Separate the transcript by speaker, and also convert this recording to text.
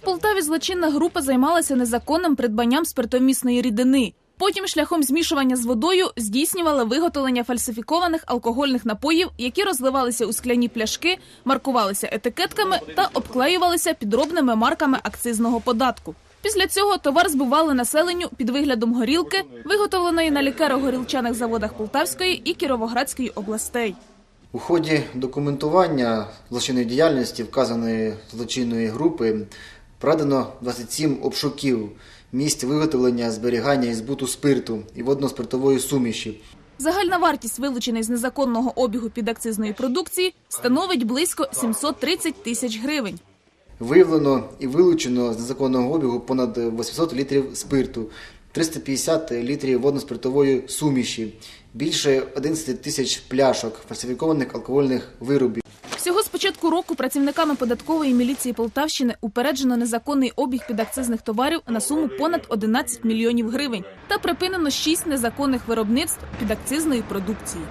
Speaker 1: Полтаві злочинна група займалася незаконним придбанням спиртомісної рідини. Потім шляхом змішування з водою здійснювали виготовлення фальсифікованих алкогольних напоїв, які розливалися у скляні пляшки, маркувалися етикетками та обклеювалися підробними марками акцизного податку. Після цього товар збували населенню під виглядом горілки, виготовленої на лікеро-горілчаних заводах Полтавської і Кіровоградської областей.
Speaker 2: У ході документування злочинної діяльності вказаної злочинної групи проведено 27 обшуків місць виготовлення, зберігання і збуту спирту і водно-спиртової суміші.
Speaker 1: Загальна вартість вилученої з незаконного обігу підакцизної продукції становить близько 730 тисяч гривень.
Speaker 2: Виявлено і вилучено з незаконного обігу понад 800 літрів спирту, 350 літрів водно-спиртової суміші, більше 11 тисяч пляшок фальсифікованих алкогольних виробів.
Speaker 1: Всього з початку року працівниками податкової міліції Полтавщини упереджено незаконний обіг підакцизних товарів на суму понад 11 мільйонів гривень та припинено 6 незаконних виробництв підакцизної продукції.